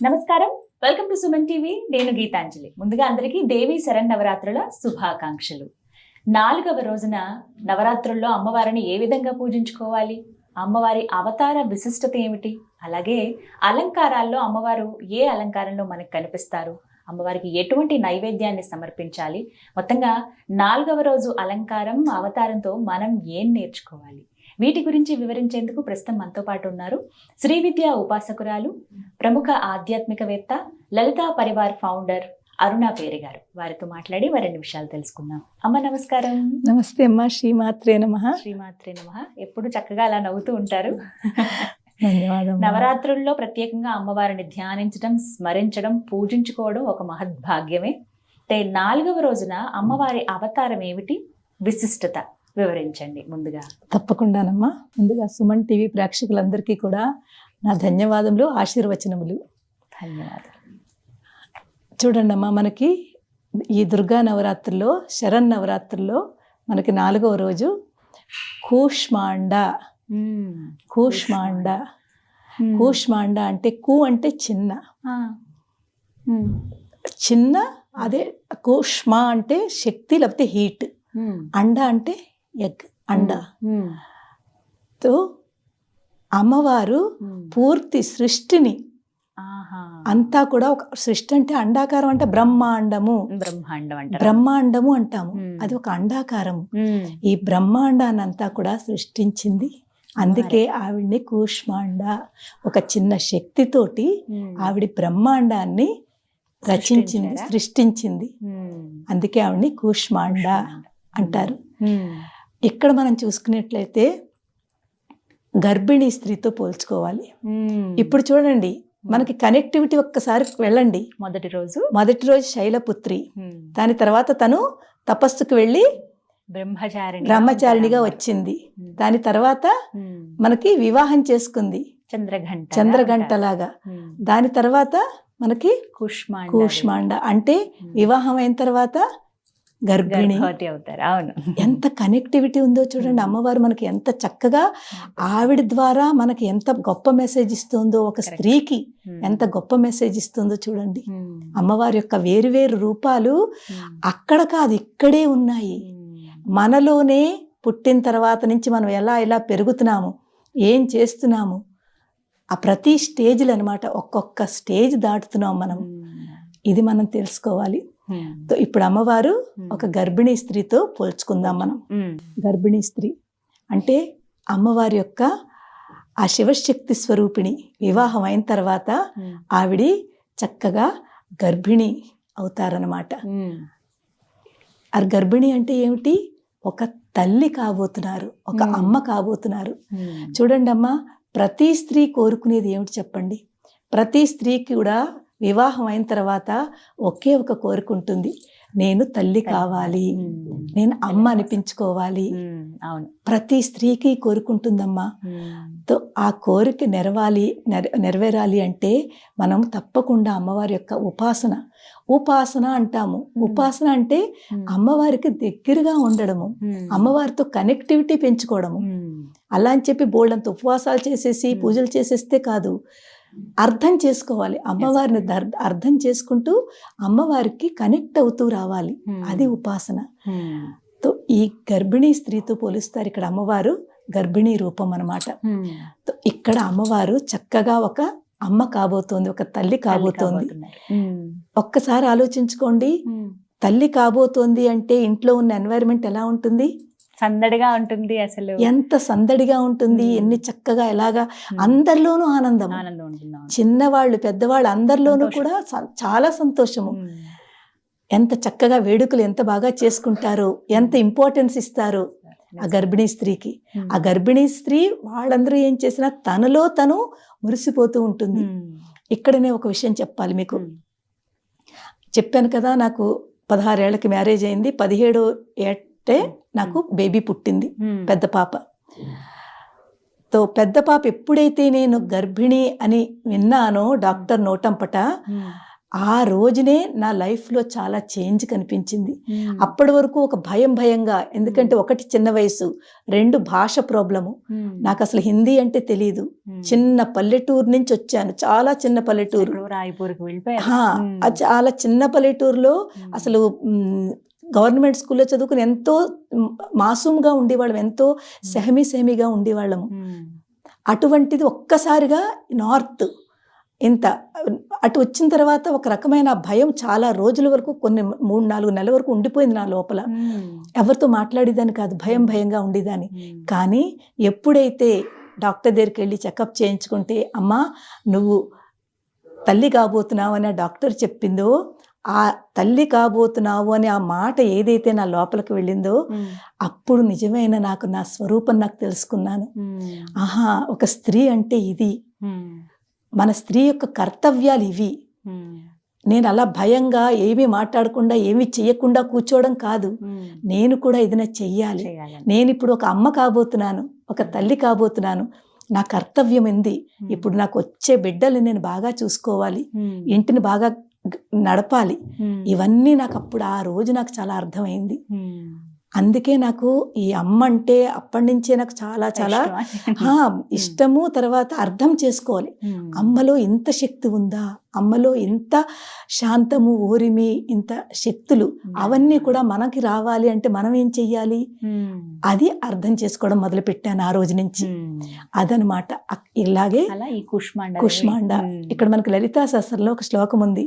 నమస్కారం. Welcome to Suman TV. నేను గీతాంజలి. ముందుగా అందరికీ దేవి శరన్నవరాత్రుల శుభాకాంక్షలు. నాలుగవ రోజున నవరాత్రుల్లో అమ్మవారిని ఏ విధంగా పూజించుకోవాలి? అమ్మవారి అవతార విశిష్టత ఏమిటి? అలాగే అలంకారాల్లో అమ్మవారు ఏ అలంకారంలో మనకు కనిపిస్తారు? అమ్మవారికి ఎటువంటి నైవేద్యాన్ని సమర్పించాలి? మొత్తంగా నాలుగవ రోజు అలంకారం అవతారంతో మనం ఏం నేర్చుకోవాలి? వీటి గురించి వివరించేందుకు ప్రస్తుతం మనతో పాటు ఉన్నారు శ్రీ విద్యా ఉపాసకురాలు ప్రముఖ ఆధ్యాత్మికవేత్త లలితా పరివార్ ఫౌండర్ అరుణ పేరి గారు. వారితో మాట్లాడి మరిన్ని విషయాలు తెలుసుకుందాం. అమ్మ నమస్కారం. నమస్తే అమ్మా శ్రీమాత్రే నమ. శ్రీమాత్రే నమ. ఎప్పుడు చక్కగా అలా నవ్వుతూ ఉంటారు. నవరాత్రుల్లో ప్రత్యేకంగా అమ్మవారిని ధ్యానించడం స్మరించడం పూజించుకోవడం ఒక మహద్భాగ్యమే. నాలుగవ రోజున అమ్మవారి అవతారం ఏమిటి? విశిష్టత. వివరించండి ముందుగా. తప్పకుండానమ్మా. ముందుగా సుమన్ టీవీ ప్రేక్షకులందరికీ కూడా నా ధన్యవాదములు ఆశీర్వచనములు. ధన్యవాదాలు చూడండి అమ్మా మనకి ఈ దుర్గా నవరాత్రుల్లో శరణ్ నవరాత్రుల్లో మనకి నాలుగవ రోజు కూష్మాండ. కూష్మాండ. కూష్మాండ. అంటే కూ అంటే చిన్న. చిన్న అదే కూష్మా అంటే శక్తి లేకపోతే హీట్. అండ అంటే ఎగ్ అండ. తో అమ్మవారు పూర్తి సృష్టిని. అంతా కూడా ఒక సృష్టి అంటే అండాకారం అంటే బ్రహ్మాండము. బ్రహ్మాండం అంటారు? బ్రహ్మాండము అంటాము. అది ఒక అండాకారము. ఈ బ్రహ్మాండాన్ని అంతా కూడా సృష్టించింది. అందుకే ఆవిడ్ని కూష్మాండ ఒక చిన్న శక్తితోటి ఆవిడ బ్రహ్మాండాన్ని రచించింది? సృష్టించింది. అందుకే ఆవిడ్ని కూష్మాండ అంటారు. ఇక్కడ మనం చూసుకున్నట్లయితే గర్భిణీ స్త్రీతో పోల్చుకోవాలి. ఇప్పుడు చూడండి మనకి కనెక్టివిటీ ఒక్కసారి వెళ్ళండి. మొదటి రోజు. మొదటి రోజు శైలపుత్రి. దాని తర్వాత తను తపస్సుకు వెళ్ళి బ్రహ్మచారిణి బ్రహ్మచారిణిగా వచ్చింది. దాని తర్వాత మనకి వివాహం చేసుకుంది. చంద్రఘంట చంద్రగంటలాగా దాని తర్వాత మనకి కుష్మాండ కూష్మాండ. అంటే వివాహం అయిన తర్వాత గర్భిణి. అవుతారు. అవును. ఎంత కనెక్టివిటీ ఉందో చూడండి. అమ్మవారు మనకి ఎంత చక్కగా ఆవిడ ద్వారా మనకి ఎంత గొప్ప మెసేజ్ ఇస్తుందో ఒక స్త్రీకి ఎంత గొప్ప మెసేజ్ ఇస్తుందో చూడండి. అమ్మవారి యొక్క వేరువేరు రూపాలు అక్కడ కాదు ఇక్కడే ఉన్నాయి. మనలోనే పుట్టిన తర్వాత నుంచి మనం ఎలా ఎలా పెరుగుతున్నాము ఏం చేస్తున్నాము ఆ ప్రతి స్టేజ్లు అనమాట ఒక్కొక్క స్టేజ్ దాటుతున్నాం మనం. ఇది మనం తెలుసుకోవాలి. ఇప్పుడు అమ్మవారు ఒక గర్భిణీ స్త్రీతో పోల్చుకుందాం మనం. గర్భిణీ స్త్రీ. అంటే అమ్మవారి యొక్క ఆ శివశక్తి స్వరూపిణి వివాహం అయిన తర్వాత ఆవిడ చక్కగా గర్భిణి అవుతారనమాట ఆ గర్భిణి అంటే ఏమిటి? ఒక తల్లి కాబోతున్నారు ఒక Hmm. అమ్మ కాబోతున్నారు. చూడండి అమ్మ ప్రతి స్త్రీ కోరుకునేది ఏమిటి చెప్పండి? ప్రతి స్త్రీకి కూడా వివాహం అయిన తర్వాత ఒకే ఒక కోరిక ఉంటుంది. నేను తల్లి కావాలి. నేను అమ్మ అనిపించుకోవాలి. అవును. ప్రతి స్త్రీకి కోరుకుంటుందమ్మా తో ఆ కోరిక నెరవాలి నెర- నెరవేరాలి అంటే మనం తప్పకుండా అమ్మవారి యొక్క ఉపాసన. ఉపాసన అంటాము. ఉపాసన అంటే అమ్మవారికి దగ్గరగా ఉండడము. అమ్మవారితో కనెక్టివిటీ పెంచుకోవడము. అలా అని చెప్పి బోల్డంత ఉపవాసాలు చేసేసి. పూజలు చేసేస్తే కాదు. అర్థం చేసుకోవాలి. అమ్మవారిని అర్థం చేసుకుంటూ అమ్మవారికి కనెక్ట్ అవుతూ రావాలి. అది ఉపాసన. తో ఈ గర్భిణీ స్త్రీతో పోలుస్తారు ఇక్కడ అమ్మవారు. గర్భిణీ రూపం అన్నమాట. తో ఇక్కడ అమ్మవారు చక్కగా ఒక అమ్మ కాబోతోంది ఒక తల్లి కాబోతోంది. ఒక్కసారి ఆలోచించుకోండి. తల్లి కాబోతోంది అంటే ఇంట్లో ఉన్న ఎన్వైరన్మెంట్ ఎలా ఉంటుంది? సందడిగా ఉంటుంది అసలు ఎంత సందడిగా ఉంటుంది. ఎన్ని చక్కగా ఎలాగా. అందరిలోనూ ఆనందం ఆనందం ఉంటుంది. చిన్నవాళ్ళు పెద్దవాళ్ళు అందరిలోనూ. కూడా చాలా సంతోషము. ఎంత చక్కగా వేడుకలు ఎంత బాగా చేసుకుంటారు ఎంత ఇంపార్టెన్స్ ఇస్తారు ఆ గర్భిణీ స్త్రీకి. ఆ గర్భిణీ స్త్రీ వాళ్ళందరూ ఏం చేసినా తనలో తను మురిసిపోతూ ఉంటుంది. ఇక్కడనే ఒక విషయం చెప్పాలి మీకు. చెప్పాను కదా నాకు పదహారేళ్ళకి మ్యారేజ్ అయింది పదిహేడో ఏటే నాకు బేబీ పుట్టింది. పెద్ద పాప. తో పెద్ద పాప ఎప్పుడైతే నేను గర్భిణి అని విన్నానో డాక్టర్ నోటంపట. ఆ రోజునే నా లైఫ్లో చాలా చేంజ్ కనిపించింది. అప్పటి వరకు ఒక భయం భయంగా ఎందుకంటే ఒకటి చిన్న వయసు రెండు భాష ప్రాబ్లము. నాకు అసలు హిందీ అంటే తెలియదు చిన్న పల్లెటూరు నుంచి వచ్చాను చాలా చిన్న పల్లెటూరు. చాలా చిన్న పల్లెటూరులో అసలు గవర్నమెంట్ స్కూల్లో చదువుకుని ఎంతో మాసూముగా ఉండేవాళ్ళం ఎంతో సెహమీ సెహమీగా ఉండేవాళ్ళము. అటువంటిది ఒక్కసారిగా నార్త్ ఇంత అటు వచ్చిన తర్వాత ఒక రకమైన భయం చాలా రోజుల వరకు కొన్ని మూడు నాలుగు నెలల వరకు ఉండిపోయింది నా లోపల. ఎవరితో మాట్లాడేదాన్ని కాదు భయం భయంగా ఉండేదాన్ని. కానీ ఎప్పుడైతే డాక్టర్ దగ్గరికి వెళ్ళి చెకప్ చేయించుకుంటే అమ్మా నువ్వు తల్లి కాబోతున్నావు అని డాక్టర్ చెప్పిందో ఆ తల్లి కాబోతున్నావు అని ఆ మాట ఏదైతే నా లోపలికి వెళ్ళిందో అప్పుడు నిజమైన నాకు నా స్వరూపం నాకు తెలుసుకున్నాను. ఆహా ఒక స్త్రీ అంటే ఇది. మన స్త్రీ యొక్క కర్తవ్యాలు ఇవి. నేను అలా భయంగా ఏమీ మాట్లాడకుండా ఏమీ చెయ్యకుండా కూర్చోవడం కాదు. నేను కూడా ఏదైనా చెయ్యాలి. నేను ఇప్పుడు ఒక అమ్మ కాబోతున్నాను ఒక తల్లి కాబోతున్నాను. నా కర్తవ్యం ఏంది? ఇప్పుడు నాకు వచ్చే బిడ్డల్ని నేను బాగా చూసుకోవాలి. ఇంటిని బాగా నడపాలి. ఇవన్నీ నాకు అప్పుడు ఆ రోజు నాకు చాలా అర్థమైంది. అందుకే నాకు ఈ అమ్మ అంటే అప్పటి నుంచే నాకు చాలా చాలా ఇష్టము? తర్వాత అర్థం చేసుకోవాలి. అమ్మలో ఇంత శక్తి ఉందా? అమ్మలో ఇంత శాంతము ఓరిమి ఇంత శక్తులు అవన్నీ కూడా మనకి రావాలి అంటే మనం ఏం చెయ్యాలి? అది అర్థం చేసుకోవడం మొదలు పెట్టాను ఆ రోజు నుంచి. అదనమాట. ఇలాగే కుష్మాండ. కుష్మాండ ఇక్కడ మనకి లలితా శాస్త్రంలో ఒక శ్లోకం ఉంది.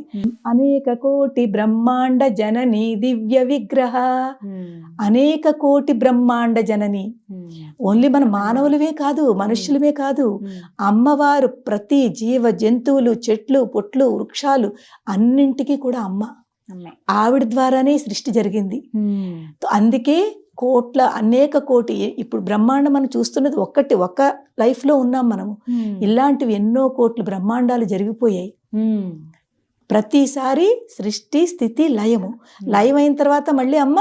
అనేక కోటి బ్రహ్మాండ జనని దివ్య విగ్రహ. అనేక కోటి బ్రహ్మాండ జనని. ఓన్లీ మన మానవులవే కాదు మనుష్యులమే కాదు. అమ్మవారు ప్రతి జీవ జంతువులు చెట్లు పొట్లు వృక్షాలు అన్నింటికీ కూడా అమ్మ. ఆవిడ ద్వారానే సృష్టి జరిగింది. అందుకే కోట్ల అనేక కోటి ఇప్పుడు బ్రహ్మాండం మనం చూస్తున్నది ఒక్కటి ఒక్క లైఫ్లో ఉన్నాం మనము. ఇలాంటివి ఎన్నో కోట్లు బ్రహ్మాండాలు జరిగిపోయాయి. ప్రతిసారి సృష్టి స్థితి లయము. లయం అయిన తర్వాత మళ్ళీ అమ్మ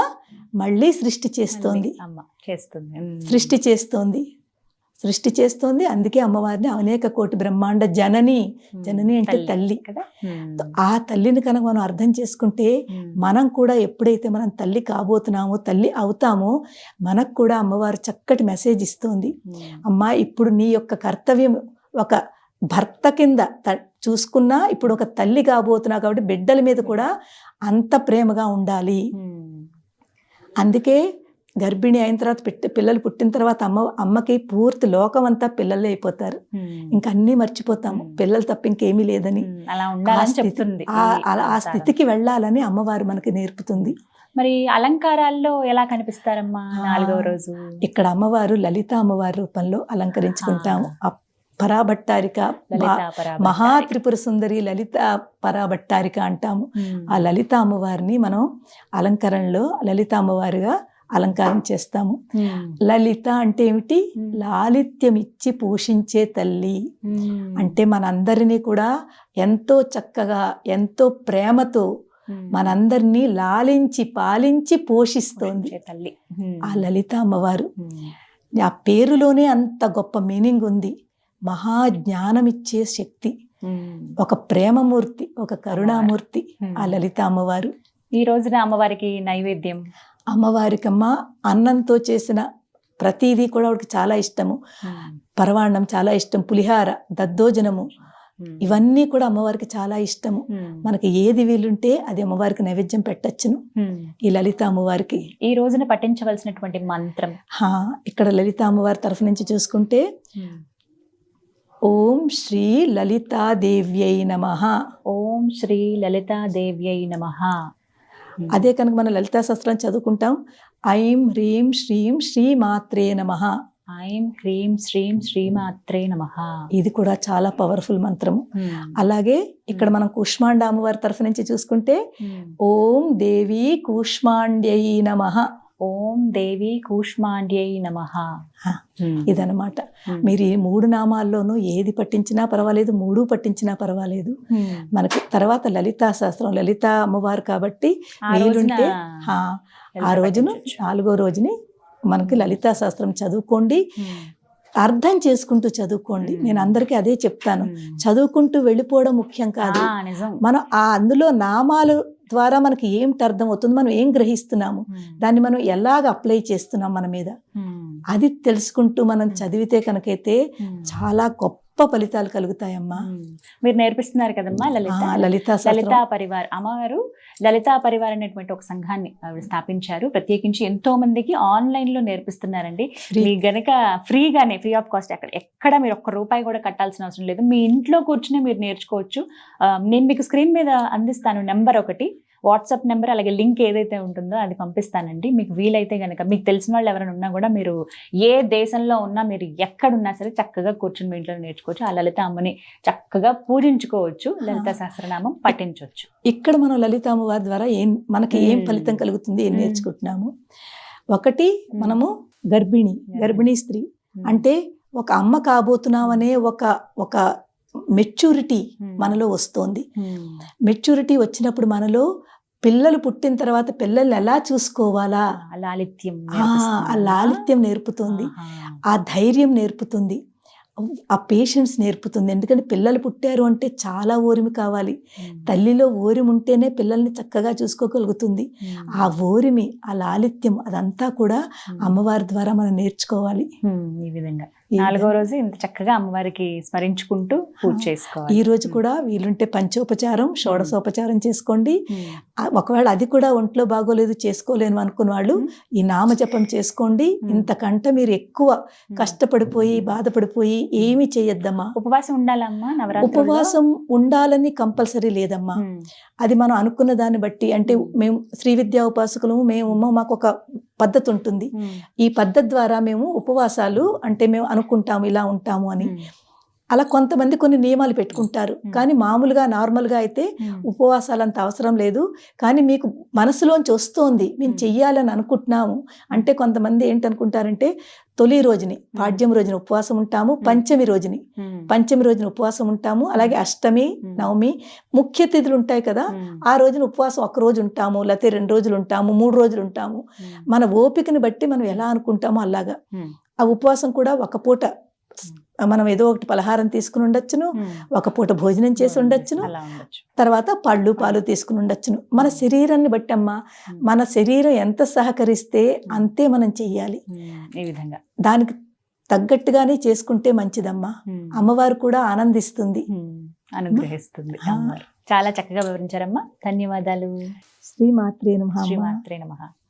మళ్ళీ సృష్టి చేస్తోంది. అమ్మ చేస్తుంది. సృష్టి చేస్తోంది. సృష్టి చేస్తోంది. అందుకే అమ్మవారిని అనేక కోటి బ్రహ్మాండ జనని జనని అంటే తల్లి కదా? ఆ తల్లిని కనుక మనం అర్థం చేసుకుంటే మనం కూడా ఎప్పుడైతే మనం తల్లి కాబోతున్నామో తల్లి అవుతామో మనకు కూడా అమ్మవారు చక్కటి మెసేజ్ ఇస్తుంది. అమ్మా ఇప్పుడు నీ యొక్క కర్తవ్యం ఒక భర్త కింద చూసుకున్నా ఇప్పుడు ఒక తల్లి కాబోతున్నావు కాబట్టి బిడ్డల మీద కూడా అంత ప్రేమగా ఉండాలి. అందుకే గర్భిణి అయిన తర్వాత పెట్టి పిల్లలు పుట్టిన తర్వాత అమ్మ అమ్మకి పూర్తి లోకం అంతా పిల్లలే అయిపోతారు ఇంకా అన్నీ మర్చిపోతాము. పిల్లలు తప్ప ఇంకేమీ లేదని అలా ఆ. స్థితికి వెళ్ళాలని అమ్మవారు మనకి నేర్పుతుంది మరి అలంకారాల్లో ఎలా కనిపిస్తారమ్మా. నాలుగవ రోజు ఇక్కడ అమ్మవారు లలిత అమ్మవారి రూపంలో అలంకరించుకుంటాము పరాభట్టారిక లలిత బా- పరాభట్టారిక. మహా త్రిపుర సుందరి లలిత పరాభట్టారిక అంటాము. ఆ లలిత అమ్మవారిని మనం అలంకరణలో లలిత అమ్మవారిగా అలంకారం చేస్తాము ఉమ్. లలిత అంటే ఏమిటి ఉమ్. లాలిత్యం ఇచ్చి పోషించే తల్లి ఉమ్. అంటే మనందరినీ కూడా ఎంతో చక్కగా ఎంతో ప్రేమతో. మనందరినీ లాలించి పాలించి పోషిస్తోంది తల్లి. ఆ లలిత అమ్మవారు. ఆ పేరులోనే అంత గొప్ప మీనింగ్ ఉంది మహా జ్ఞానమిచ్చే శక్తి. ఒక ప్రేమమూర్తి ఒక కరుణామూర్తి. ఆ లలిత అమ్మవారు ఈ రోజున అమ్మవారికి నైవేద్యం అమ్మవారికమ్మ అన్నంతో చేసిన ప్రతిదీ కూడా ఆవిడకి చాలా ఇష్టము. పరవాన్నం చాలా ఇష్టం పులిహార దద్దోజనము. ఇవన్నీ కూడా అమ్మవారికి చాలా ఇష్టము. మనకి ఏది వీలుంటే అది అమ్మవారికి నైవేద్యం పెట్టచ్చును. ఈ లలిత అమ్మవారికి ఈ రోజున పఠించవలసినటువంటి మంత్రం హా ఇక్కడ లలిత అమ్మవారి తరఫు నుంచి చూసుకుంటే. ఓం శ్రీ లలితాదేవ్యై నమ ఓం శ్రీ లలితాదేవ్యై నమ అదే కనుక మనం లలితా శాస్త్రం చదువుకుంటాం. ఐం హ్రీం శ్రీం శ్రీ మాత్రే నమ. ఐం హ్రీం శ్రీం శ్రీమాత్రే నమ. ఇది కూడా చాలా పవర్ఫుల్ మంత్రము. అలాగే ఇక్కడ మనం కూష్మాండ అమ్మవారి తరఫు నుంచి చూసుకుంటే ఓం దేవి కూష్మాండ్యై నమ. ఓం దేవి కూష్మాండ్యై నమ. ఇదనమాట మీరు ఈ మూడు నామాల్లోనూ ఏది పట్టించినా పర్వాలేదు మూడు పట్టించినా పర్వాలేదు. మనకి తర్వాత లలితా శాస్త్రం లలిత అమ్మవారు కాబట్టి వీలుంటే ఆ రోజును నాలుగో రోజుని మనకి లలితా శాస్త్రం చదువుకోండి. అర్థం చేసుకుంటూ చదువుకోండి. నేను అందరికీ అదే చెప్తాను. చదువుకుంటూ వెళ్ళిపోవడం ముఖ్యం కాదు. మనం ఆ అందులో నామాలు ద్వారా మనకి ఏమిటి అర్థం అవుతుంది మనం ఏం గ్రహిస్తున్నాము? దాన్ని మనం ఎలాగ అప్లై చేస్తున్నాం మన మీద? అది తెలుసుకుంటూ మనం చదివితే కనుకైతే చాలా గొప్ప ఫలితాలు కలుగుతాయమ్మా. మీరు నేర్పిస్తున్నారు కదమ్మా లలిత. లలితా లలితా పరివార్. అమ్మవారు లలితా పరివార్ అనేటువంటి ఒక సంఘాన్ని స్థాపించారు. ప్రత్యేకించి ఎంతో మందికి ఆన్లైన్లో నేర్పిస్తున్నారండి. మీ గనక ఫ్రీగానే ఫ్రీ ఆఫ్ కాస్ట్ అక్కడ ఎక్కడ మీరు ఒక్క రూపాయి కూడా కట్టాల్సిన అవసరం లేదు. మీ ఇంట్లో కూర్చుని మీరు నేర్చుకోవచ్చు. నేను మీకు స్క్రీన్ మీద అందిస్తాను నెంబర్ ఒకటి. వాట్సాప్ నెంబర్ అలాగే లింక్ ఏదైతే ఉంటుందో అది పంపిస్తానండి. మీకు వీలైతే కనుక మీకు తెలిసిన వాళ్ళు ఎవరైనా ఉన్నా కూడా మీరు ఏ దేశంలో ఉన్నా మీరు ఎక్కడున్నా సరే చక్కగా కూర్చుని మీ ఇంట్లో నేర్చుకోవచ్చు. ఆ లలిత అమ్మని చక్కగా పూజించుకోవచ్చు. లలిత సహస్రనామం పఠించవచ్చు ఇక్కడ మనం లలిత అమ్మవారి ద్వారా ఏం మనకి ఏం. ఫలితం కలుగుతుంది ఏం. నేర్చుకుంటున్నాము? ఒకటి మనము గర్భిణి గర్భిణీ. స్త్రీ. అంటే ఒక అమ్మ కాబోతున్నామనే ఒక ఒక మెచ్యూరిటీ మనలో వస్తోంది. మెచ్యూరిటీ వచ్చినప్పుడు మనలో పిల్లలు పుట్టిన తర్వాత పిల్లల్ని ఎలా చూసుకోవాలా? లాలిత్యం ఆ, లాలిత్యం నేర్పుతుంది. ఆ ధైర్యం నేర్పుతుంది. ఆ పేషెన్స్ నేర్పుతుంది. ఎందుకంటే పిల్లలు పుట్టారు అంటే చాలా ఓరిమి కావాలి. తల్లిలో ఓరిమి ఉంటేనే పిల్లల్ని చక్కగా చూసుకోగలుగుతుంది. ఆ ఓరిమి ఆ లాలిత్యం అదంతా కూడా అమ్మవారి ద్వారా మనం నేర్చుకోవాలి. ఈ విధంగా. నాలుగో. రోజు ఇంత చక్కగా అమ్మవారికి స్మరించుకుంటూ పూజ చేసుకోవాలి. ఈ రోజు కూడా వీలుంటే పంచోపచారం షోడసోపచారం చేసుకోండి. ఒకవేళ అది కూడా ఒంట్లో బాగోలేదు చేసుకోలేను అనుకున్న వాళ్ళు ఈ నామజపం చేసుకోండి. ఇంతకంటే మీరు ఎక్కువ కష్టపడిపోయి బాధపడిపోయి ఏమీ చేయొద్దమ్మా. ఉపవాసం ఉండాలమ్మా ఉపవాసం ఉండాలని కంపల్సరీ లేదమ్మా. అది మనం అనుకున్న దాన్ని బట్టి అంటే. మేము. శ్రీ విద్యా ఉపాసకులు మేము మాకు ఒక పద్ధతి ఉంటుంది ఈ పద్ధతి ద్వారా మేము ఉపవాసాలు అంటే మేము అనుకుంటాము ఇలా ఉంటాము అని. అలా కొంతమంది కొన్ని నియమాలు పెట్టుకుంటారు. కానీ మామూలుగా నార్మల్గా అయితే ఉపవాసాలు అంత అవసరం లేదు. కానీ మీకు మనసులోంచి వస్తోంది మేము. చెయ్యాలని అనుకుంటున్నాము. అంటే కొంతమంది ఏంటనుకుంటారంటే తొలి రోజుని పాడ్యం రోజున ఉపవాసం ఉంటాము పంచమి రోజుని. పంచమి రోజున ఉపవాసం ఉంటాము అలాగే అష్టమి. నవమి ముఖ్య తిథులు ఉంటాయి కదా ఆ రోజున ఉపవాసం ఒక రోజు ఉంటాము లేకపోతే రెండు రోజులు ఉంటాము మూడు రోజులు ఉంటాము. మన ఓపికని బట్టి మనం ఎలా అనుకుంటామో అలాగా. ఆ ఉపవాసం కూడా ఒక పూట మనం ఏదో ఒకటి పలహారం తీసుకుని ఉండొచ్చును ఒక పూట భోజనం చేసి ఉండొచ్చును. తర్వాత పళ్ళు పాలు తీసుకుని ఉండొచ్చును. మన శరీరాన్ని బట్టి అమ్మా మన శరీరం ఎంత సహకరిస్తే అంతే మనం చెయ్యాలి. ఈ విధంగా. దానికి తగ్గట్టుగానే చేసుకుంటే మంచిదమ్మా. అమ్మవారు కూడా ఆనందిస్తుంది. అనుగ్రహిస్తుంది చాలా చక్కగా వివరించారమ్మా. ధన్యవాదాలు. శ్రీమాత్రే నమః. శ్రీమాత్రే నమః.